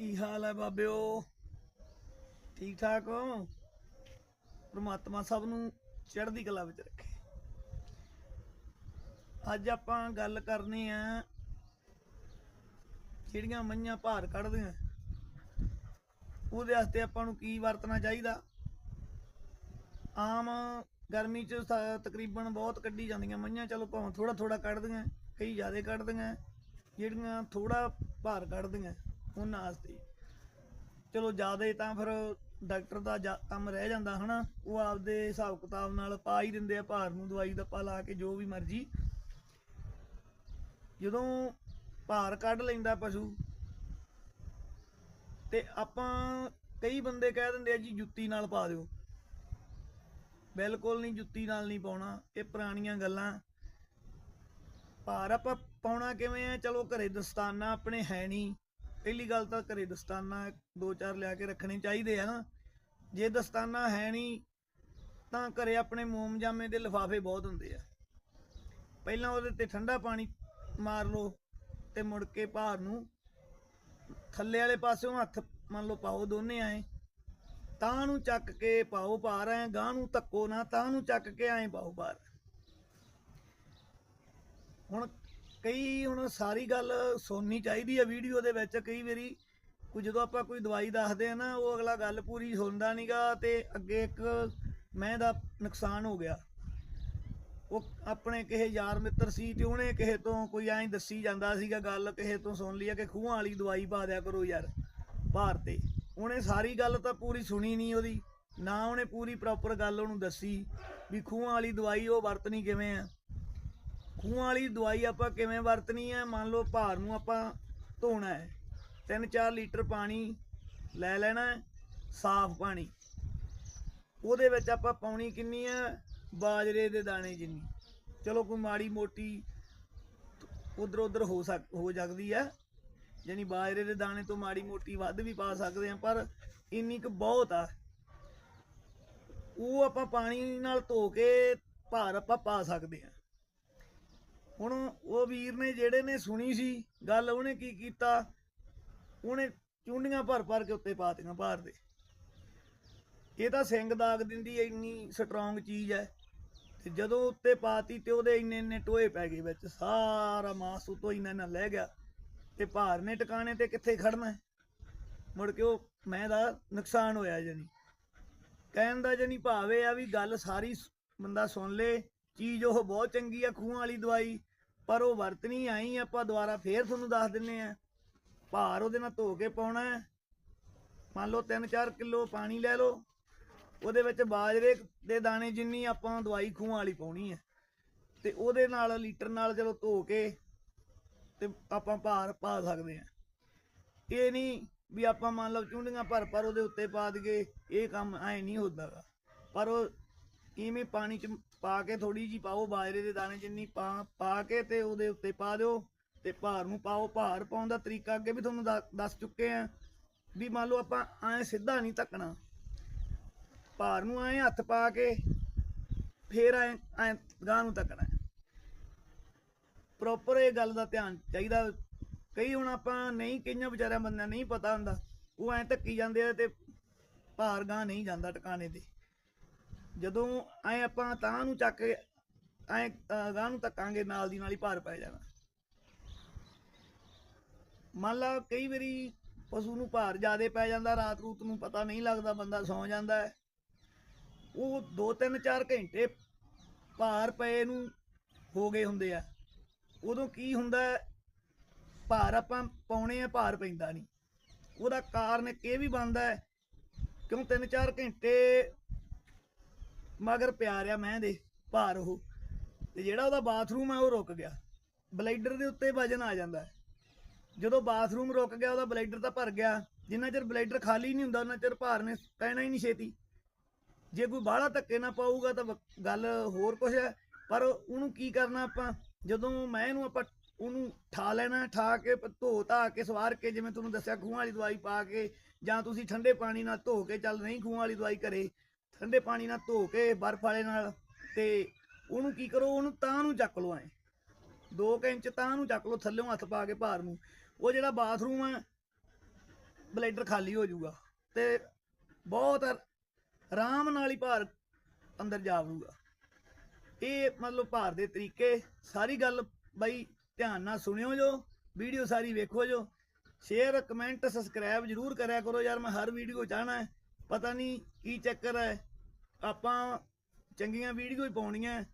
ਕੀ ਹਾਲ ਹੈ ਬਾਬਿਓ? ਠੀਕ ਠਾਕ ਹੋ? ਪ੍ਰਮਾਤਮਾ ਸਭ ਨੂੰ ਚੜ੍ਹਦੀ ਕਲਾ ਵਿੱਚ ਰੱਖੇ। ਅੱਜ ਆਪਾਂ ਗੱਲ ਕਰਨੀ ਆ, ਜਿਹੜੀਆਂ ਮਈਆਂ ਭਾਰ ਕੱਢਦੀਆਂ ਉਹਦੇ ਵਾਸਤੇ ਆਪਾਂ ਨੂੰ ਕੀ ਵਰਤਣਾ ਚਾਹੀਦਾ? ਆਮ ਗਰਮੀ ਚ ਤਕਰੀਬਨ ਬਹੁਤ ਕੱਢੀ ਜਾਂਦੀਆਂ ਮਈਆਂ। ਚਲੋ ਭਾਵੇਂ ਥੋੜਾ ਥੋੜਾ ਕੱਢਦੀਆਂ, ਕਈ ਜ਼ਿਆਦਾ ਕੱਢਦੀਆਂ, ਜਿਹੜੀਆਂ ਥੋੜਾ ਭਾਰ ਕੱਢਦੀਆਂ। ਉਹਨਾਂ ਵਾਸਤੇ। ਚਲੋ ਜ਼ਿਆਦਾ ਤਾਂ ਫਿਰ ਡਾਕਟਰ ਦਾ ਕੰਮ ਰਹਿ ਜਾਂਦਾ ਹਨਾ, ਉਹ ਆਪਦੇ ਹਿਸਾਬ ਕਿਤਾਬ ਨਾਲ ਪਾ ਹੀ ਦਿੰਦੇ ਆ, ਭਾਰ ਨੂੰ ਦਵਾਈ ਦਾ ਪਾ ਲਾ ਕੇ ਜੋ ਵੀ ਮਰਜ਼ੀ। ਜਦੋਂ ਭਾਰ ਕੱਢ ਲੈਂਦਾ ਪਸ਼ੂ, ਤੇ ਆਪਾਂ ਕਈ ਬੰਦੇ ਕਹਿ ਦਿੰਦੇ ਆ ਜੀ ਜੁੱਤੀ ਨਾਲ ਪਾ ਦਿਓ। ਬਿਲਕੁਲ ਨਹੀਂ, ਜੁੱਤੀ ਨਾਲ ਨਹੀਂ ਪਾਉਣਾ, ਇਹ ਪੁਰਾਣੀਆਂ ਗੱਲਾਂ। ਭਾਰ ਆਪਾਂ ਪਾਉਣਾ ਕਿਵੇਂ ਆ? ਚਲੋ ਘਰੇ ਦਸਤਾਨਾ ਆਪਣੇ ਹੈ ਨਹੀਂ। ਪਹਿਲੀ ਗੱਲ ਤਾਂ ਘਰੇ ਦਸਤਾਨਾ ਦੋ ਚਾਰ ਲਿਆ ਕੇ ਰੱਖਣੇ ਚਾਹੀਦੇ ਆ ਨਾ। ਜੇ ਦਸਤਾਨਾ ਹੈ ਨਹੀਂ ਤਾਂ ਘਰੇ ਆਪਣੇ ਮੋਮ ਜਾਮੇ ਦੇ ਲਿਫਾਫੇ ਬਹੁਤ ਹੁੰਦੇ ਆ। ਪਹਿਲਾਂ ਉਹਦੇ ਤੇ ਠੰਡਾ ਪਾਣੀ ਮਾਰ ਲਓ ਤੇ ਮੁੜ ਕੇ ਭਾਰ ਨੂੰ ਥੱਲੇ ਵਾਲੇ ਪਾਸਿਓਂ ਹੱਥ ਮੰਨ ਲਓ ਪਾਓ ਦੋਨੇ ਆਏ। ਤਾਂ ਨੂੰ ਚੱਕ ਕੇ ਪਾਓ ਭਾਰ, ਐ ਗਾਂ ਨੂੰ ਧੱਕੋ ਨਾ, ਤਾਂ ਨੂੰ ਚੱਕ ਕੇ ਐ ਪਾਓ ਭਾਰ। ਹੁਣ ਕਈ ਹੁਣ ਸਾਰੀ ਗੱਲ ਸੁਣਨੀ ਚਾਹੀਦੀ ਹੈ ਵੀਡੀਓ ਦੇ ਵਿੱਚ, ਕਈ ਵਾਰੀ ਕੋਈ ਜਦੋਂ ਆਪਾਂ ਕੋਈ ਦਵਾਈ ਦੱਸਦੇ ਆ ਨਾ, ਉਹ ਅਗਲਾ ਗੱਲ ਪੂਰੀ ਸੁਣਦਾ ਨਹੀਂਗਾ ਤੇ ਅੱਗੇ ਇੱਕ ਮੈਂ ਦਾ ਨੁਕਸਾਨ ਹੋ ਗਿਆ। ਉਹ ਆਪਣੇ ਕਿਸੇ ਯਾਰ ਮਿੱਤਰ ਸੀ ਤੇ ਉਹਨੇ ਕਿਸੇ ਤੋਂ ਕੋਈ ਐਂ ਦੱਸੀ ਜਾਂਦਾ ਸੀਗਾ ਗੱਲ, ਕਿਸੇ ਤੋਂ ਸੁਣ ਲਈ ਆ ਕਿ ਖੂਹਾਂ ਵਾਲੀ ਦਵਾਈ ਪਾ ਦਿਆ ਕਰੋ ਯਾਰ, ਭਾਰ ਤੇ। ਉਹਨੇ ਸਾਰੀ ਗੱਲ ਤਾਂ ਪੂਰੀ ਸੁਣੀ ਨਹੀਂ ਉਹਦੀ, ਨਾ ਉਹਨੇ ਪੂਰੀ ਪ੍ਰੋਪਰ ਗੱਲ ਉਹਨੂੰ ਦੱਸੀ ਵੀ ਖੂਹਾਂ ਵਾਲੀ ਦਵਾਈ ਉਹ ਵਰਤਣੀ ਕਿਵੇਂ ਆ। ਖੂਹਾਂ ਵਾਲੀ ਦਵਾਈ ਆਪਾਂ ਕਿਵੇਂ ਵਰਤਣੀ ਹੈ ਮੰਨ ਲਓ ਭਾਰ ਨੂੰ ਆਪਾਂ ਧੋਣਾ ਹੈ। 3-4 ਲੀਟਰ ਪਾਣੀ ਲੈ ਲੈਣਾ ਸਾਫ਼ ਪਾਣੀ। ਉਹਦੇ ਵਿੱਚ ਆਪਾਂ ਪਾਉਣੀ ਕਿੰਨੀ ਹੈ ਬਾਜਰੇ ਦੇ ਦਾਣੇ ਜਿੰਨੀ। ਚਲੋ ਕੋਈ ਮਾੜੀ ਮੋਟੀ ਉਧਰ ਉਧਰ ਹੋ ਸਕ, ਹੋ ਸਕਦੀ ਹੈ ਯਾਨੀ ਬਾਜਰੇ ਦੇ ਦਾਣੇ ਤੋਂ ਮਾੜੀ ਮੋਟੀ ਵੱਧ ਵੀ ਪਾ ਸਕਦੇ ਆ, ਪਰ ਇੰਨੀ ਕੁ ਬਹੁਤ ਆ। ਉਹ ਆਪਾਂ ਪਾਣੀ ਨਾਲ ਧੋ ਕੇ ਭਾਰ ਆਪਾਂ ਪਾ ਸਕਦੇ ਆ। ਹੁਣ ਉਹ ਵੀਰ ਨੇ ਜਿਹੜੇ ਨੇ ਸੁਣੀ ਸੀ, ਗੱਲ ਉਹਨੇ ਕੀ ਕੀਤਾ? ਉਹਨੇ ਚੁੰਡੀਆਂ ਭਰ ਭਰ ਕੇ ਉੱਤੇ ਪਾਤੀਆਂ ਭਾਰ ਦੇ। ਇਹ ਤਾਂ ਸਿੰਘ ਦਾਗ ਦਿੰਦੀ ਐ, ਇੰਨੀ ਸਟਰੋਂਗ ਚੀਜ਼ ਹੈ ਤੇ ਜਦੋਂ ਉੱਤੇ ਪਾਤੀ ਤੇ ਉਹਦੇ ਇੰਨੇ ਇੰਨੇ ਟੋਏ ਪੈ ਗਏ ਵਿੱਚ, ਸਾਰਾ ਮਾਸ ਉਤੋਂ ਇੰਨਾ ਇੰਨਾ ਲੈ ਗਿਆ। ਤੇ ਭਾਰ ਨੇ ਟਿਕਾਣੇ ਤੇ ਕਿੱਥੇ ਖੜਨਾ ਮੁੜ ਕੇ ਉਹ ਮੈਂ ਦਾ ਨੁਕਸਾਨ ਹੋਇਆ ਜਣੀ। ਕਹਿਣ ਦਾ ਜਣੀ ਭਾਵੇਂ ਆ ਵੀ ਗੱਲ ਸਾਰੀ ਬੰਦਾ ਸੁਣ ਲੇ, ਚੀਜ਼ ਉਹ ਬਹੁਤ ਚੰਗੀ ਆ, ਖੂਹਾਂ ਵਾਲੀ ਦਵਾਈ। ਪਰ ਉਹ ਵਰਤਣੀ ਆਈ, ਆਪਾਂ ਦੁਬਾਰਾ ਫੇਰ ਤੁਹਾਨੂੰ ਦੱਸ ਦਿੰਨੇ ਆ। ਭਾਰ ਉਹਦੇ ਨਾਲ ਧੋ ਕੇ ਪਾਉਣਾ ਹੈ। ਮੰਨ ਲਓ 3-4 ਕਿਲੋ ਪਾਣੀ ਲੈ ਲਓ, ਉਹਦੇ ਵਿੱਚ ਬਾਜਰੇ ਦੇ ਦਾਣੇ ਜਿੰਨੀ ਆਪਾਂ ਦਵਾਈ ਖੂਹਾਂ ਵਾਲੀ ਪਾਉਣੀ ਹੈ। ਤੇ ਉਹਦੇ ਨਾਲ, ਲੀਟਰ ਨਾਲ ਚਲੋ ਧੋ ਕੇ ਤੇ ਆਪਾਂ ਭਾਰ ਪਾ ਸਕਦੇ ਆ ਇਹ ਨਹੀਂ ਵੀ ਆਪਾਂ ਮੰਨ ਲਓ ਚੁੰਡੀਆਂ ਭਰ ਭਰ ਉਹਦੇ ਉੱਤੇ ਪਾ ਦਈਏ, ਇਹ ਕੰਮ ਐ ਨਹੀਂ ਹੁੰਦਾ ਪਰ ਉਹ ਕਿਵੇਂ ਪਾਣੀ ਚ ਪਾ ਕੇ ਥੋੜੀ ਜੀ ਪਾਓ, ਬਾਜਰੇ ਦੇ ਦਾਣੇ ਜਿੰਨੀ ਪਾ ਪਾ ਕੇ ਤੇ ਉਹਦੇ ਉੱਤੇ ਪਾ ਦਿਓ ਤੇ ਭਾਰ ਨੂੰ ਪਾਓ। ਭਾਰ ਪਾਉਣ ਦਾ ਤਰੀਕਾ ਅੱਗੇ ਵੀ ਤੁਹਾਨੂੰ ਦੱਸ- ਦੱਸ ਚੁੱਕੇ ਆ ਵੀ ਮੰਨ ਲਓ ਆਪਾਂ ਐ ਸਿੱਧਾ ਨਹੀਂ ਧੱਕਣਾ। ਭਾਰ ਨੂੰ ਐ ਹੱਥ ਪਾ ਕੇ ਫੇਰ ਐ ਐ ਗਾਂ ਨੂੰ ਧੱਕਣਾ। ਪ੍ਰੋਪਰ ਇਹ ਗੱਲ ਦਾ ਧਿਆਨ ਚਾਹੀਦਾ। ਕਈ ਹੁਣ ਆਪਾਂ ਨਹੀਂ, ਕਈਆਂ ਵਿਚਾਰਿਆਂ ਬੰਦਿਆਂ ਨਹੀਂ ਪਤਾ ਹੁੰਦਾ। ਉਹ ਐ ਧੱਕੀ ਜਾਂਦੇ ਆ ਤੇ ਭਾਰ ਗਾਂ ਨਹੀਂ ਜਾਂਦਾ ਟਿਕਾਣੇ ਤੇ। ਜਦੋਂ ਐ ਆਪਾਂ ਤਾਂ ਨੂੰ ਚੱਕ ਕੇ, ਐ ਗਾਂ ਨੂੰ ਧੱਕਾਂਗੇ ਨਾਲ ਦੀ ਨਾਲ ਹੀ ਭਾਰ ਪੈ ਜਾਣਾ। ਮੰਨ ਲਾ ਕਈ ਵਾਰੀ ਪਸ਼ੂ ਨੂੰ ਭਾਰ ਜ਼ਿਆਦਾ ਪੈ ਜਾਂਦਾ, ਰਾਤ ਰੂਤ ਨੂੰ ਪਤਾ ਨਹੀਂ ਲੱਗਦਾ ਬੰਦਾ ਸੌਂ ਜਾਂਦਾ ਹੈ। ਉਹ 2-3 4 ਘੰਟੇ ਭਾਰ ਪਏ ਨੂੰ ਹੋ ਗਏ ਹੁੰਦੇ ਆ। ਉਦੋਂ ਕੀ ਹੁੰਦਾ ਭਾਰ ਆਪਾਂ ਪਾਉਣੇ ਆ, ਭਾਰ ਪੈਂਦਾ ਨਹੀਂ। ਉਹਦਾ ਕਾਰਨ ਇੱਕ ਇਹ ਵੀ ਬਣਦਾ ਹੈ, ਕਿਉਂ 3-4 ਘੰਟੇ ਮਗਰ ਪਿਆ ਰਿਆ ਮੈਂ ਦੇ ਭਾਰ ਉਹ। ਤੇ ਜਿਹੜਾ ਉਹਦਾ ਬਾਥਰੂਮ ਹੈ ਉਹ ਰੁਕ ਗਿਆ। ਬਲਾਈਡਰ ਦੇ ਉੱਤੇ ਵਜਨ ਆ ਜਾਂਦਾ। ਜਦੋਂ ਬਾਥਰੂਮ ਰੁਕ ਗਿਆ, ਉਹਦਾ ਬਲਾਈਡਰ ਤਾਂ ਭਰ ਗਿਆ। ਜਿੰਨਾ ਚਿਰ ਬਲਾਈਡਰ ਖਾਲੀ ਨਹੀਂ ਹੁੰਦਾ ਉਹਨਾਂ ਚਿਰ ਭਾਰ ਨੇ ਪੈਣਾ ਹੀ ਨਹੀਂ ਛੇਤੀ। ਜੇ ਕੋਈ ਬਾਹਲਾ ਧੱਕੇ ਨਾ ਪਾਊਗਾ ਤਾਂ ਗੱਲ ਹੋਰ ਕੁਝ ਹੈ। ਪਰ ਉਹਨੂੰ ਕੀ ਕਰਨਾ ਆਪਾਂ? ਜਦੋਂ ਮੈਂ ਇਹਨੂੰ ਆਪਾਂ ਉਹਨੂੰ ਠਾ ਲੈਣਾ, ਠਾ ਕੇ ਧੋ ਧਾ ਕੇ ਸਵਾਰ ਕੇ, ਜਿਵੇਂ ਤੁਹਾਨੂੰ ਦੱਸਿਆ, ਖੂਹਾਂ ਵਾਲੀ ਦਵਾਈ ਪਾ ਕੇ ਜਾਂ ਤੁਸੀਂ ਠੰਡੇ ਪਾਣੀ ਨਾਲ ਧੋ ਕੇ ਚੱਲ, ਨਹੀਂ ਖੂਹਾਂ ਵਾਲੀ ਦਵਾਈ ਘਰੇ ਠੰਡੇ ਪਾਣੀ ਨਾਲ ਧੋ ਕੇ ਬਰਫ ਵਾਲੇ ਨਾਲ ਤੇ ਉਹਨੂੰ ਕੀ ਕਰੋ, ਉਹਨੂੰ ਤਾਂ ਨੂੰ ਚੱਕ ਲਓ ਐ। 2 ਇੰਚ ਤਾਂ ਨੂੰ ਚੱਕ ਲਓ, ਥੱਲੇੋਂ ਹੱਥ ਪਾ ਕੇ ਭਾਰ ਨੂੰ। ਉਹ ਜਿਹੜਾ ਬਾਥਰੂਮ ਆ, ਬਲੈਡਰ ਖਾਲੀ ਹੋ ਜਾਊਗਾ ਤੇ ਬਹੁਤ ਆਰਾਮ ਨਾਲ ਹੀ ਭਾਰ ਅੰਦਰ ਜਾਵੂਗਾ ਇਹ ਮਤਲਬ ਭਾਰ ਦੇ ਤਰੀਕੇ, ਸਾਰੀ ਗੱਲ ਬਾਈ ਧਿਆਨ ਨਾਲ ਸੁਣਿਓ ਜੋ, ਵੀਡੀਓ ਸਾਰੀ ਵੇਖੋ ਜੋ। ਸ਼ੇਅਰ, ਕਮੈਂਟ, ਸਬਸਕ੍ਰਾਈਬ ਜਰੂਰ ਕਰਿਆ ਕਰੋ ਯਾਰ, ਮੈਂ ਹਰ ਵੀਡੀਓ ਚਾਹਣਾ ਪਤਾ ਨਹੀਂ ਕੀ ਚੱਕਰ ਹੈ। ਆਪਾਂ ਚੰਗੀਆਂ ਵੀਡੀਓ ਹੀ ਪਾਉਣੀਆਂ।